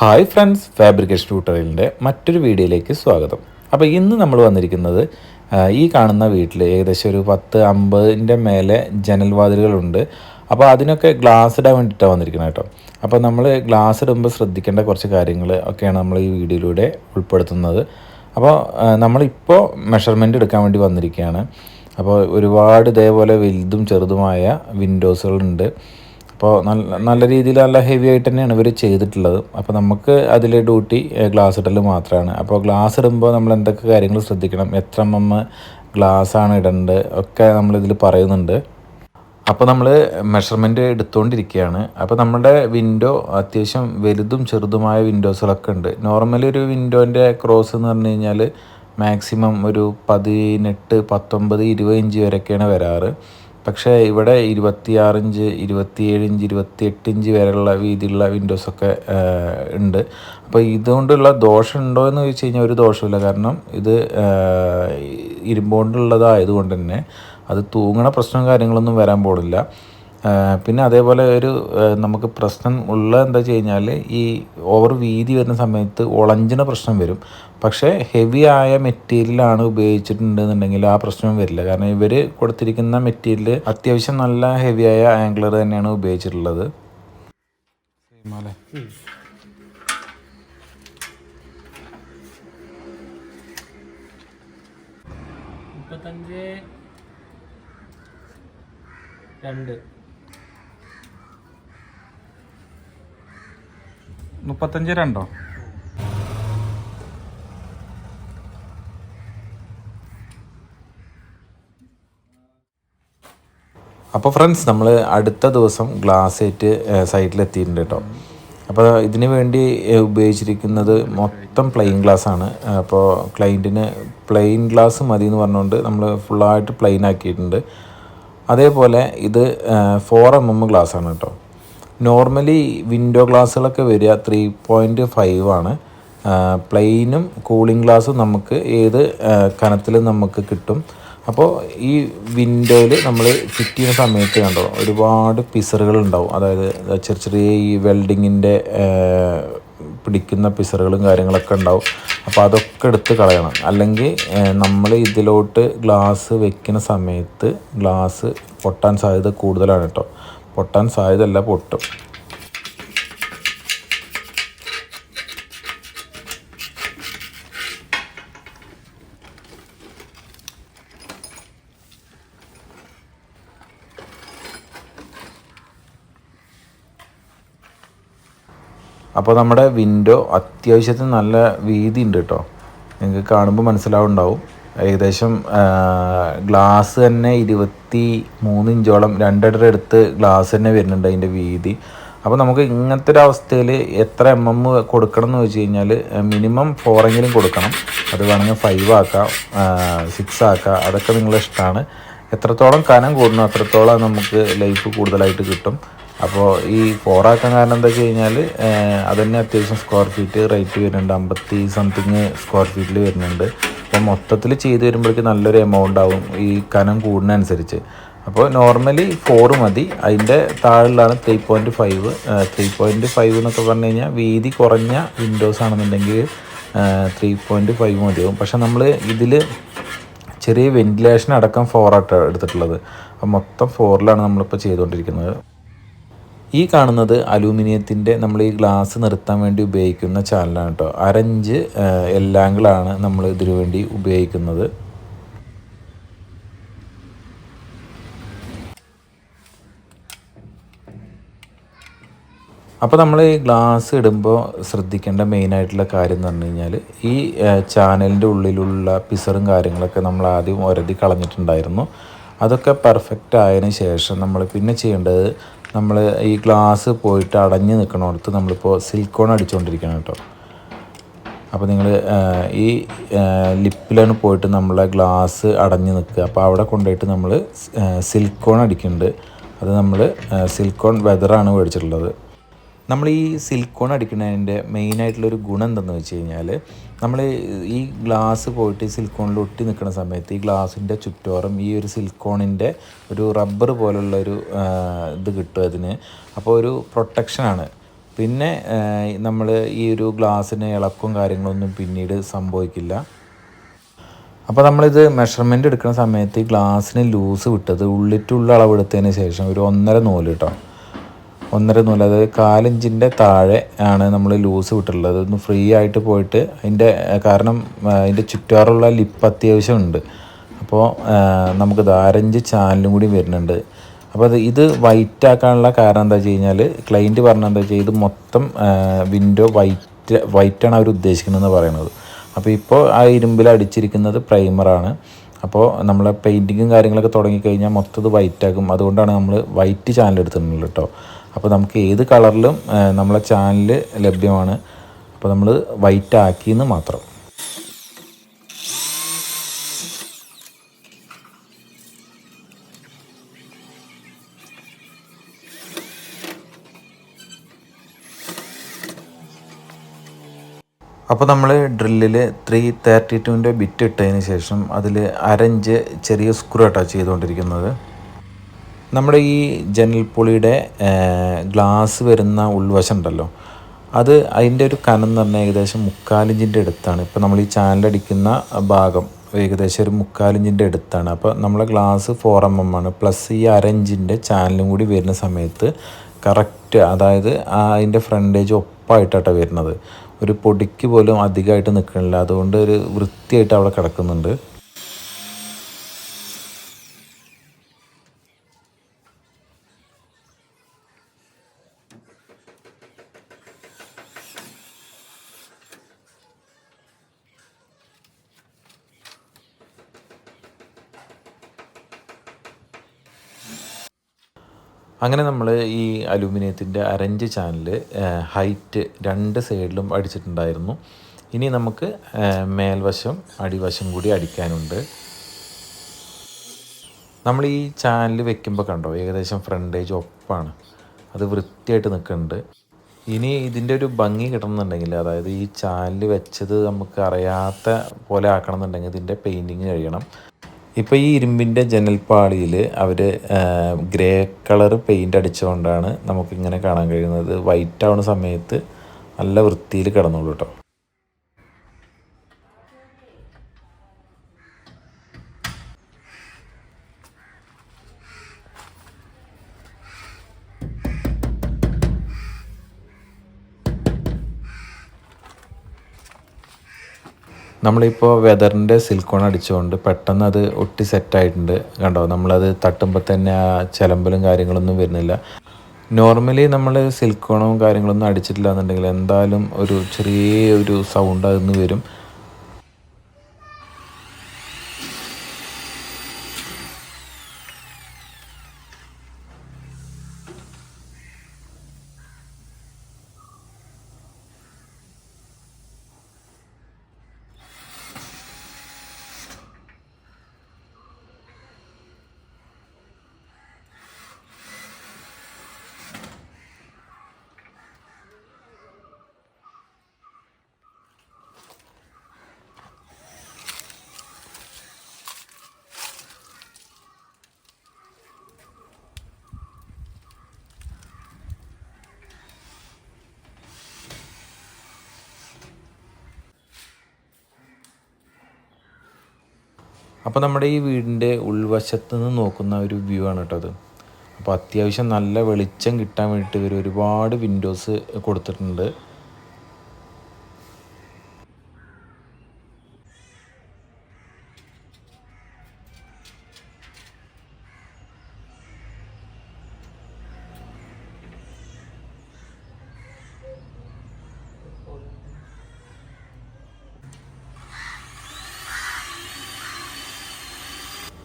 Hi friends fabrication ട്യൂട്ടോറിയലിന്റെ മറ്റൊരു വീഡിയോയിലേക്ക് സ്വാഗതം. അപ്പോൾ ഇന്ന് നമ്മൾ വന്നിരിക്കുന്നത് ഈ കാണുന്ന വീട്ടിൽ ഏകദേശം ഒരു പത്ത് അമ്പതിന്റെ മേലെ ജനൽവാതിലുകളുണ്ട് അപ്പോൾ അതിനൊക്കെ ഗ്ലാസ് ഇടാൻ വേണ്ടിയിട്ടാണ് വന്നിരിക്കുന്നത് കേട്ടോ. അപ്പോൾ നമ്മൾ ഗ്ലാസ് ഇടുമ്പോൾ ശ്രദ്ധിക്കേണ്ട കുറച്ച് കാര്യങ്ങൾ ഒക്കെയാണ് നമ്മൾ ഈ വീഡിയോയിലൂടെ ഉൾപ്പെടുത്തുന്നത്. അപ്പോൾ നമ്മളിപ്പോൾ മെഷർമെന്റ് എടുക്കാൻ വേണ്ടി വന്നിരിക്കുകയാണ്. അപ്പോൾ ഒരുപാട് ഇതേപോലെ വലുതും ചെറുതുമായ വിൻഡോസുകളുണ്ട് അപ്പോൾ നല്ല നല്ല രീതിയിൽ നല്ല ഹെവി ആയിട്ട് തന്നെയാണ് ഇവർ ചെയ്തിട്ടുള്ളത്. അപ്പോൾ നമുക്ക് അതിൽ ഡ്യൂട്ടി ഗ്ലാസ് ഇടൽ മാത്രമാണ് അപ്പോൾ ഗ്ലാസ് ഇടുമ്പോൾ നമ്മൾ എന്തൊക്കെ കാര്യങ്ങൾ ശ്രദ്ധിക്കണം? എത്ര എം ഗ്ലാസ് ആണ് ഇടേണ്ടത്? ഒക്കെ നമ്മളിതിൽ പറയുന്നുണ്ട്. അപ്പോൾ നമ്മൾ മെഷർമെന്റ് എടുത്തുകൊണ്ടിരിക്കുകയാണ് അപ്പോൾ നമ്മുടെ വിൻഡോ അത്യാവശ്യം വലുതും ചെറുതുമായ വിൻഡോസുകളൊക്കെ ഉണ്ട്. നോർമലി ഒരു വിൻഡോന്റെ ക്രോസ് എന്ന് പറഞ്ഞു കഴിഞ്ഞാൽ മാക്സിമം ഒരു പതിനെട്ട് പത്തൊമ്പത് ഇരുപത് ഇഞ്ച് വരെയൊക്കെയാണ് വരാറ്. പക്ഷേ ഇവിടെ ഇരുപത്തിയാറ് ഇഞ്ച് ഇരുപത്തിയേഴ് ഇഞ്ച് ഇരുപത്തിയെട്ട് ഇഞ്ച് വരെയുള്ള വീതിയുള്ള വിൻഡോസൊക്കെ ഉണ്ട്. അപ്പോൾ ഇതുകൊണ്ടുള്ള ദോഷം ഉണ്ടോ എന്ന് ചോദിച്ചു കഴിഞ്ഞാൽ ഒരു ദോഷമില്ല കാരണം ഇത് ഇരുമ്പോണ്ടുള്ളതായതുകൊണ്ട് തന്നെ അത് തൂങ്ങണ പ്രശ്നവും കാര്യങ്ങളൊന്നും വരാൻ ആ, പിന്നെ അതേപോലെ ഒരു നമുക്ക് പ്രശ്നം ഉള്ള എന്താ വെച്ച് കഴിഞ്ഞാൽ ഈ ഓവർ വീതി വരുന്ന സമയത്ത് ഒളഞ്ചിന പ്രശ്നം വരും. പക്ഷേ ഹെവി ആയ മെറ്റീരിയലാണ് ഉപയോഗിച്ചിട്ടുണ്ടെന്നുണ്ടെങ്കിൽ ആ പ്രശ്നം വരില്ല. കാരണം ഇവർ കൊടുത്തിരിക്കുന്ന മെറ്റീരിയൽ അത്യാവശ്യം നല്ല ഹെവി ആയ ആംഗ്ലർ തന്നെയാണ് ഉപയോഗിച്ചിട്ടുള്ളത്. മുപ്പത്തഞ്ച് രണ്ട്. മുപ്പത്തഞ്ച് രണ്ടോ? അപ്പോൾ ഫ്രണ്ട്സ് നമ്മൾ അടുത്ത ദിവസം ഗ്ലാസ് ഏറ്റ് സൈറ്റിലെത്തിയിട്ടുണ്ട് കേട്ടോ അപ്പോൾ ഇതിന് വേണ്ടി ഉപയോഗിച്ചിരിക്കുന്നത് മൊത്തം പ്ലെയിൻ ഗ്ലാസ് ആണ്. അപ്പോൾ ക്ലൈന്റിന് പ്ലെയിൻ ഗ്ലാസ് മതി എന്ന് പറഞ്ഞുകൊണ്ട് നമ്മൾ ഫുള്ളായിട്ട് പ്ലെയിൻ ആക്കിയിട്ടുണ്ട്. അതേപോലെ ഇത് ഫോർ എം എം ഗ്ലാസ് ആണ് കേട്ടോ നോർമലി വിൻഡോ ഗ്ലാസ്സുകളൊക്കെ വരിക ത്രീ പോയിന്റ് ഫൈവ് ആണ്. പ്ലെയിനും കൂളിംഗ് ഗ്ലാസ്സും നമുക്ക് ഏത് കനത്തിലും നമുക്ക് കിട്ടും. അപ്പോൾ ഈ വിൻഡോയിൽ നമ്മൾ ഫിറ്റ് ചെയ്യുന്ന സമയത്ത് കണ്ടോ ഒരുപാട് പിസറുകൾ ഉണ്ടാവും. അതായത് ചെറിയ ചെറിയ ഈ വെൽഡിങ്ങിന്റെ പിടിക്കുന്ന പിസറുകളും കാര്യങ്ങളൊക്കെ ഉണ്ടാവും. അപ്പോൾ അതൊക്കെ എടുത്ത് കളയണം. അല്ലെങ്കിൽ നമ്മൾ ഇതിലോട്ട് ഗ്ലാസ് വെക്കുന്ന സമയത്ത് ഗ്ലാസ് പൊട്ടാൻ സാധ്യത കൂടുതലാണ് കേട്ടോ. പൊട്ടാൻ സാധ്യതയല്ല പൊട്ടും. അപ്പോൾ നമ്മുടെ വിൻഡോ അത്യാവശ്യത്തിന് നല്ല വീതി ഉണ്ട് കേട്ടോ. നിങ്ങൾക്ക് കാണുമ്പോൾ മനസ്സിലാവുണ്ടാവും. ഏകദേശം ഗ്ലാസ് തന്നെ ഇരുപത്തി മൂന്ന് ഇഞ്ചോളം രണ്ടര അടുത്ത് ഗ്ലാസ് തന്നെ വരുന്നുണ്ട് അതിന്റെ വീതി. അപ്പോൾ നമുക്ക് ഇങ്ങനത്തെ ഒരു അവസ്ഥയിൽ എത്ര എം എം കൊടുക്കണം എന്ന് വെച്ച് കഴിഞ്ഞാൽ മിനിമം ഫോറെങ്കിലും കൊടുക്കണം. അത് വേണമെങ്കിൽ ഫൈവ് ആക്കാം സിക്സ് ആക്കാം. അതൊക്കെ നിങ്ങളുടെ ഇഷ്ടമാണ്. എത്രത്തോളം കനം കൂടുന്നു അത്രത്തോളം നമുക്ക് ലൈഫ് കൂടുതലായിട്ട് കിട്ടും. അപ്പോൾ ഈ ഫോറാക്കാൻ കാരണം എന്താ കഴിഞ്ഞാൽ അത് അത്യാവശ്യം സ്ക്വയർ ഫീറ്റ് റേറ്റ് വരുന്നുണ്ട്. അമ്പത്തി സംതിങ് സ്ക്വയർ ഫീറ്റിൽ വരുന്നുണ്ട്. അപ്പോൾ മൊത്തത്തിൽ ചെയ്ത് വരുമ്പോഴേക്കും നല്ലൊരു എമൗണ്ട് ആവും ഈ കനം കൂടുന്നതനുസരിച്ച്. അപ്പോൾ നോർമലി ഫോറ് മതി. അതിന്റെ താഴിലാണ് three point five three point five എന്നൊക്കെ പറഞ്ഞു കഴിഞ്ഞാൽ വീതി കുറഞ്ഞ വിൻഡോസ് ആണെന്നുണ്ടെങ്കിൽ ത്രീ പോയിന്റ് ഫൈവ് മതിയാവും. പക്ഷെ നമ്മൾ ഇതിൽ ചെറിയ വെന്റിലേഷൻ അടക്കം ഫോറായിട്ട് എടുത്തിട്ടുള്ളത്. അപ്പം മൊത്തം ഫോറിലാണ് നമ്മളിപ്പോൾ ചെയ്തുകൊണ്ടിരിക്കുന്നത്. ഈ കാണുന്നത് അലൂമിനിയത്തിന്റെ നമ്മൾ ഈ ഗ്ലാസ് നിർത്താൻ വേണ്ടി ഉപയോഗിക്കുന്ന ചാനലാണ് കേട്ടോ അരഞ്ച് എല്ലാങ്കിളാണ് നമ്മൾ ഇതിനു വേണ്ടി ഉപയോഗിക്കുന്നത്. അപ്പോൾ നമ്മൾ ഈ ഗ്ലാസ് ഇടുമ്പോൾ ശ്രദ്ധിക്കേണ്ട മെയിനായിട്ടുള്ള കാര്യം എന്ന് പറഞ്ഞു കഴിഞ്ഞാൽ ഈ ചാനലിന്റെ ഉള്ളിലുള്ള പിസറും കാര്യങ്ങളൊക്കെ നമ്മൾ ആദ്യം ഒരതി കളഞ്ഞിട്ടുണ്ടായിരുന്നു. അതൊക്കെ പെർഫെക്റ്റ് ആയതിനു ശേഷം നമ്മൾ പിന്നെ ചെയ്യേണ്ടത് നമ്മൾ ഈ ഗ്ലാസ് പോയിട്ട് അടഞ്ഞു നിൽക്കണോടത്ത് നമ്മളിപ്പോൾ സിലിക്കോൺ അടിച്ചുകൊണ്ടിരിക്കണം കേട്ടോ. അപ്പോൾ നിങ്ങൾ ഈ ലിപ്പിലാണ് പോയിട്ട് നമ്മളെ ഗ്ലാസ് അടഞ്ഞ് നിൽക്കുക അപ്പോൾ അവിടെ കൊണ്ടുപോയിട്ട് നമ്മൾ സിൽക്കോൺ അടിക്കുന്നുണ്ട്. അത് നമ്മൾ സിലിക്കോൺ വെതറാണ് മേടിച്ചിട്ടുള്ളത്. നമ്മൾ ഈ സിലിക്കോൺ അടിക്കുന്നതിന്റെ മെയിനായിട്ടുള്ളൊരു ഗുണം എന്തെന്ന് വെച്ച് കഴിഞ്ഞാൽ നമ്മൾ ഈ ഗ്ലാസ് പോയിട്ട് സിലിക്കോണിൽ ഒട്ടി നിൽക്കുന്ന സമയത്ത് ഈ ഗ്ലാസിന്റെ ചുറ്റോറും ഈ ഒരു സിലിക്കോണിന്റെ ഒരു റബ്ബർ പോലുള്ള ഒരു ഇത് കിട്ടും അതിന്. അപ്പോൾ ഒരു പ്രൊട്ടക്ഷനാണ് പിന്നെ നമ്മൾ ഈ ഒരു ഗ്ലാസ്സിന് ഇളക്കും കാര്യങ്ങളൊന്നും പിന്നീട് സംഭവിക്കില്ല. അപ്പോൾ നമ്മളിത് മെഷർമെന്റ് എടുക്കുന്ന സമയത്ത് ഗ്ലാസ്സിന് ലൂസ് വിട്ടത് ഉള്ളിട്ടുള്ള അളവെടുത്തതിന് ശേഷം ഒരു ഒന്നര നൂൽ കേട്ടോ. ഒന്നര നൂൽ അതായത് കാലിഞ്ചിന്റെ താഴെ ആണ് നമ്മൾ ലൂസ് വിട്ടിട്ടുള്ളത്. അതൊന്ന് ഫ്രീ ആയിട്ട് പോയിട്ട് അതിന്റെ കാരണം അതിന്റെ ചുറ്റാറുള്ള ലിപ്പ് അത്യാവശ്യം ഉണ്ട്. അപ്പോൾ നമുക്ക് അരഞ്ച് ചാനലും കൂടി വരുന്നുണ്ട്. അപ്പോൾ അത് ഇത് വൈറ്റ് ആക്കാനുള്ള കാരണം എന്താ വെച്ച് കഴിഞ്ഞാൽ ക്ലൈന്റ് പറഞ്ഞ എന്താ വെച്ചാൽ ഇത് മൊത്തം വിൻഡോ വൈറ്റ് വൈറ്റാണ് അവർ ഉദ്ദേശിക്കുന്നതെന്ന് പറയുന്നത്. അപ്പോൾ ഇപ്പോൾ ആ ഇരുമ്പിൽ അടിച്ചിരിക്കുന്നത് പ്രൈമറാണ് അപ്പോൾ നമ്മളെ പെയിന്റിങ്ങും കാര്യങ്ങളൊക്കെ തുടങ്ങിക്കഴിഞ്ഞാൽ മൊത്തം ഇത് വൈറ്റാക്കും അതുകൊണ്ടാണ് നമ്മൾ വൈറ്റ് ചാനൽ എടുത്തിട്ടുള്ളത് കേട്ടോ. അപ്പോൾ നമുക്ക് ഏത് കളറിലും നമ്മളെ ചാനൽ ലഭ്യമാണ്. അപ്പോൾ നമ്മൾ വൈറ്റ് ആക്കിയെന്ന് മാത്രം. അപ്പോൾ നമ്മൾ ഡ്രില്ലിൽ ത്രീ തേർട്ടി ടുവിന്റെ ബിറ്റ് ഇട്ടതിന് ശേഷം അതിൽ അരഞ്ച് ചെറിയ സ്ക്രൂ അറ്റാച്ച് ചെയ്തുകൊണ്ടിരിക്കുന്നത്. നമ്മുടെ ഈ ജനൽപ്പൊളിയുടെ ഗ്ലാസ് വരുന്ന ഉൾവശം ഉണ്ടല്ലോ. അത് അതിന്റെ ഒരു കനം എന്ന് പറഞ്ഞാൽ ഏകദേശം മുക്കാലിഞ്ചിന്റെ അടുത്താണ്. ഇപ്പോൾ നമ്മൾ ഈ ചാനലടിക്കുന്ന ഭാഗം ഏകദേശം ഒരു മുക്കാലിഞ്ചിന്റെ അടുത്താണ്. അപ്പോൾ നമ്മളെ ഗ്ലാസ് ഫോർ എം എം ആണ്. പ്ലസ് ഈ അരഞ്ചിന്റെ ചാനലും കൂടി വരുന്ന സമയത്ത് കറക്റ്റ് അതായത് അതിന്റെ ഫ്രണ്ടേജ് ഒപ്പായിട്ടാണ് വരുന്നത്. ഒരു പൊടിക്ക് പോലും അധികമായിട്ട് നിൽക്കണില്ല അതുകൊണ്ട് ഒരു വൃത്തിയായിട്ട് അവിടെ കിടക്കുന്നുണ്ട്. അങ്ങനെ നമ്മൾ ഈ അലൂമിനിയത്തിന്റെ അരഞ്ച് ചാനൽ ഹൈറ്റ് രണ്ട് സൈഡിലും അടിച്ചിട്ടുണ്ടായിരുന്നു. ഇനി നമുക്ക് മേൽവശം അടിവശം കൂടി അടിക്കാനുണ്ട്. നമ്മൾ ഈ ചാനൽ വെക്കുമ്പോൾ കണ്ടോ ഏകദേശം ഫ്രണ്ടേജ് ഒപ്പാണ്. അത് വൃത്തിയായിട്ട് നിൽക്കുന്നുണ്ട് ഇനി ഇതിന്റെ ഒരു ഭംഗി കിട്ടണമെന്നുണ്ടെങ്കിൽ അതായത് ഈ ചാനൽ വെച്ചത് നമുക്ക് അറിയാത്ത പോലെ ആക്കണം എന്നുണ്ടെങ്കിൽ ഇതിന്റെ പെയിന്റിങ് കഴിയണം. ഇപ്പോൾ ഈ ഇരുമ്പിന്റെ ജനൽപ്പാളിയിൽ അവർ ഗ്രേ കളർ പെയിന്റ് അടിച്ചുകൊണ്ടാണ് നമുക്കിങ്ങനെ കാണാൻ കഴിയുന്നത്. വൈറ്റ് ആവുന്ന സമയത്ത് നല്ല വൃത്തിയിൽ കിടന്നോളും കേട്ടോ നമ്മളിപ്പോൾ വെതറിന്റെ സിൽക്കോൺ അടിച്ചുകൊണ്ട് പെട്ടെന്ന് അത് ഒട്ടി സെറ്റായിട്ടുണ്ട് കണ്ടോ? നമ്മളത് തട്ടുമ്പോൾ തന്നെ ആ ചിലമ്പലും കാര്യങ്ങളൊന്നും വരുന്നില്ല. നോർമലി നമ്മൾ സിൽക്കോണും കാര്യങ്ങളൊന്നും അടിച്ചിട്ടില്ല എന്നുണ്ടെങ്കിൽ എന്തായാലും ഒരു ചെറിയ ഒരു സൗണ്ട് നിന്ന് വരും. അപ്പോൾ നമ്മുടെ ഈ വീടിന്റെ ഉൾവശത്ത് നിന്ന് നോക്കുന്ന ഒരു വ്യൂ ആണ് കേട്ടോ അത്. അപ്പോൾ അത്യാവശ്യം നല്ല വെളിച്ചം കിട്ടാൻ വേണ്ടിയിട്ട് ഇവർ ഒരുപാട് വിൻഡോസ് കൊടുത്തിട്ടുണ്ട്.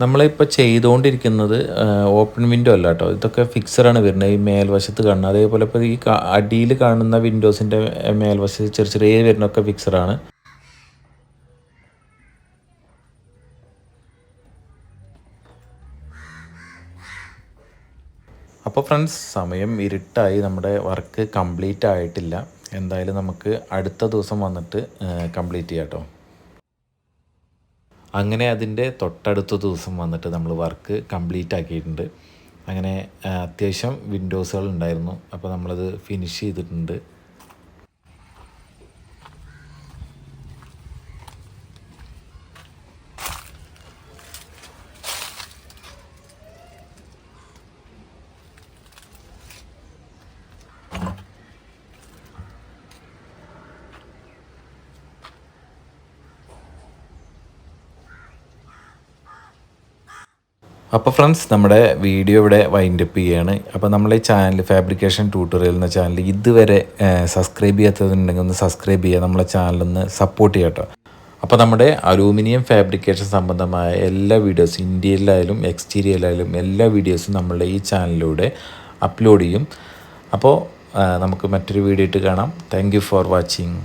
നമ്മളിപ്പോൾ ചെയ്തുകൊണ്ടിരിക്കുന്നത് ഓപ്പൺ വിൻഡോ അല്ല കേട്ടോ ഇതൊക്കെ ഫിക്സറാണ് വരുന്നത്. ഈ മേൽവശത്ത് കാണുന്നത് അതേപോലെ ഇപ്പോൾ ഈ അടിയിൽ കാണുന്ന വിൻഡോസിന്റെ മേൽവശത്ത് ചെറിയ ചെറിയ വരുന്നൊക്കെ ഫിക്സറാണ് അപ്പോൾ ഫ്രണ്ട്സ് സമയം ഇരുട്ടായി. നമ്മുടെ വർക്ക് കംപ്ലീറ്റ് ആയിട്ടില്ല. എന്തായാലും നമുക്ക് അടുത്ത ദിവസം വന്നിട്ട് കംപ്ലീറ്റ് ചെയ്യാം കേട്ടോ അങ്ങനെ അതിന്റെ തൊട്ടടുത്ത ദിവസം വന്നിട്ട് നമ്മൾ വർക്ക് കംപ്ലീറ്റ് ആക്കിയിട്ടുണ്ട്. അങ്ങനെ അത്യാവശ്യം വിൻഡോസുകൾ ഉണ്ടായിരുന്നു. അപ്പോൾ നമ്മളത് ഫിനിഷ് ചെയ്തിട്ടുണ്ട്. അപ്പോൾ ഫ്രണ്ട്സ് നമ്മുടെ വീഡിയോ ഇവിടെ വൈൻഡ് അപ്പ് ചെയ്യാണ്. അപ്പോൾ നമ്മളെ ചാനൽ ഫാബ്രിക്കേഷൻ ട്യൂട്ടോറിയൽ എന്ന ചാനൽ ഇതുവരെ സബ്സ്ക്രൈബ് ചെയ്യാത്തതുണ്ടെങ്കിൽ ഒന്ന് സബ്സ്ക്രൈബ് ചെയ്യുക. നമ്മളെ ചാനലൊന്ന് സപ്പോർട്ട് ചെയ്യട്ടോ അപ്പോൾ നമ്മുടെ അലൂമിനിയം ഫാബ്രിക്കേഷൻ സംബന്ധമായ എല്ലാ വീഡിയോസ് ഇന്ത്യയിലായാലും എക്സ്റ്റീരിയറിലായാലും എല്ലാ വീഡിയോസും നമ്മളുടെ ഈ ചാനലിലൂടെ അപ്ലോഡ് ചെയ്യും. അപ്പോൾ നമുക്ക് മറ്റൊരു വീഡിയോ ഇട്ട് കാണാം. Thank for watching